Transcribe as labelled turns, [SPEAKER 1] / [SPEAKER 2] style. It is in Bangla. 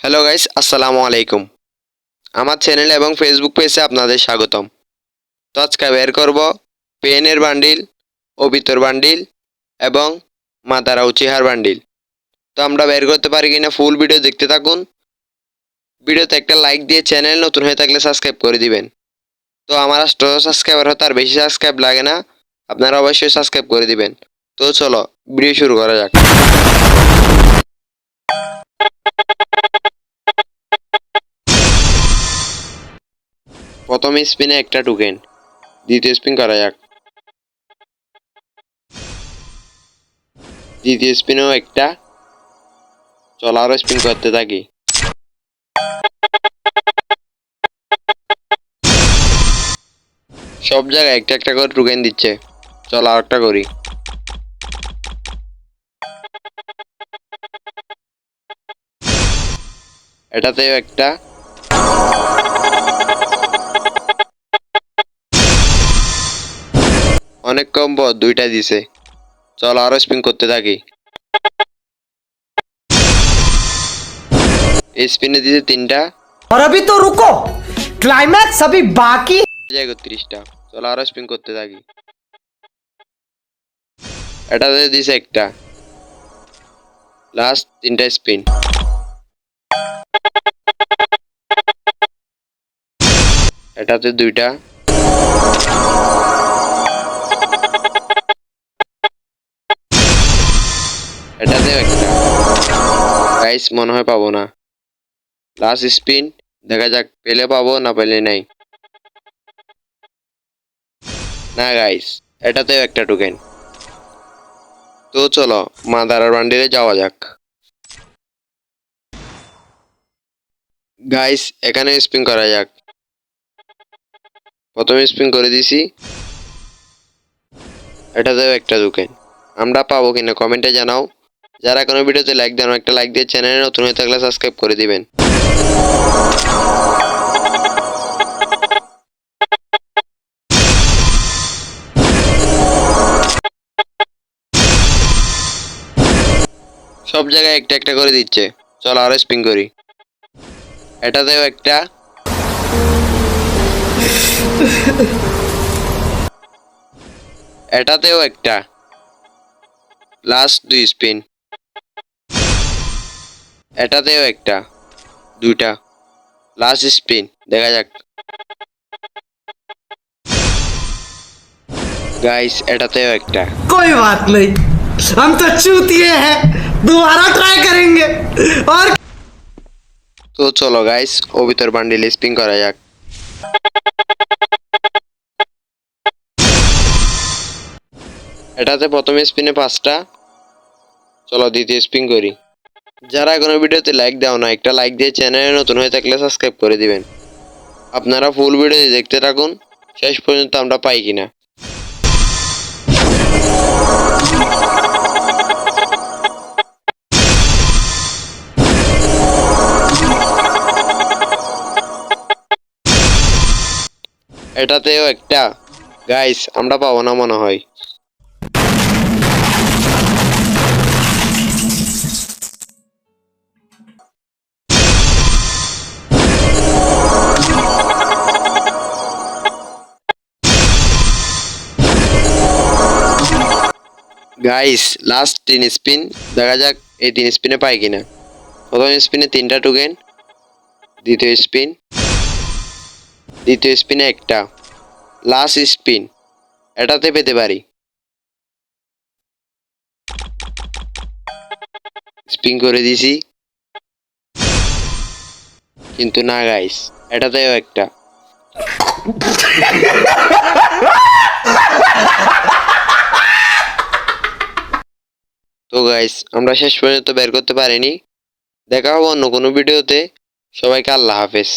[SPEAKER 1] হ্যালো গাইস আসসালামু আলাইকুম। আমার চ্যানেল এবং ফেসবুক পেজে আপনাদের স্বাগতম। তো আজকে বের করব পেনের বান্ডিল, অবিতর বান্ডিল এবং মাতারা উচিহার বান্ডিল। তো আমরা বের করতে পারি কিনা ফুল ভিডিও দেখতে থাকুন। ভিডিওতে একটা লাইক দিয়ে চ্যানেল নতুন হয়ে থাকলে সাবস্ক্রাইব করে দিবেন। তো আমার আষ্ট সাবস্ক্রাইবার হতে আর বেশি সাবস্ক্রাইব লাগে না, আপনারা অবশ্যই সাবস্ক্রাইব করে দিবেন। তো চলো ভিডিও শুরু করা যাক। প্রথম স্পিনে একটা টোকেন দ্বিতীয় স্পিন করা যাক। দ্বিতীয় স্পিনেও একটা, চলো স্পিন করতে থাকি। সব জায়গায় একটা একটা করে টোকেন দিচ্ছে, চলো আর একটা করি। এটাতেও একটা অনেক কম পর দুইটা দিছে চল আরো স্পিন করতে থাকি এই স্পিনে দিছে তিনটা
[SPEAKER 2] और अभी तो रुको क्लाइमैक्स अभी बाकी
[SPEAKER 1] যায় একত্রিশটা চল আরো স্পিন করতে থাকি এটাতে দিছে একটা লাস্ট তিনটা স্পিন এটাতে দুইটা এটাতেও একটা গাইস মনে হয় পাবো না। লাস্ট স্পিন দেখা যাক পেলে পাবো না পেলে নাই। না গাইস এটাতেও একটা টোকেন তো চলো মাদারার বান্ডিলে যাওয়া যাক। গাইস এখানে স্পিন করা যাক। প্রথমে স্পিন করে দিছি। এটাতেও একটা টোকেন আমরা পাবো কিনা কমেন্টে জানাও। যারা কোনো ভিডিওতে লাইক দেন, একটা লাইক দিয়ে চ্যানেলে নতুন হয়ে থাকলে সাবস্ক্রাইব করে দিবেন। সব জায়গায় একটা একটা করে দিচ্ছে। চল আরও স্পিন করি। এটাতেও একটা। এটাতেও একটা। লাস্ট দুই স্পিন এটাতেও একটা দুইটা লাস্ট স্পিন দেখা যাক গাইস এটাতেও একটা
[SPEAKER 2] कोई बात नहीं हम तो चूतिए हैं दोबारा ट्राई करेंगे और
[SPEAKER 1] তো চলো গাইস ও ভিতর বান্ডিল স্পিন করা যাক এটাতে প্রথমে স্পিনে পাঁচটা চলো দ্বিতীয় স্পিন করি যারা কোনো ভিডিওতে লাইক দাও না, একটা লাইক দিয়ে চ্যানেলে নতুন হয়ে থাকলে সাবস্ক্রাইব করে দিবেন। আপনারা ফুল ভিডিও দেখতে থাকুন, শেষ পর্যন্ত আমরা পাই কিনা। এটাতেও একটা গাইস আমরা পাবো না মনে হয়। গাইস লাস্ট তিন স্পিন দেখা যাক এই তিন স্পিনে পাই কিনা। প্রথম স্পিনে তিনটা টোকেন দ্বিতীয় স্পিন দ্বিতীয় স্পিনে একটা। লাস্ট স্পিন এটাতে পেতে পারি। স্পিন করে দিছি। কিন্তু না গাইস এটাতেও একটা। তো গাইস আমরা শেষ পর্যন্ত বের করতে পারিনি। দেখা হব অন্য কোনো ভিডিওতে সবাইকে আল্লাহ হাফেজ।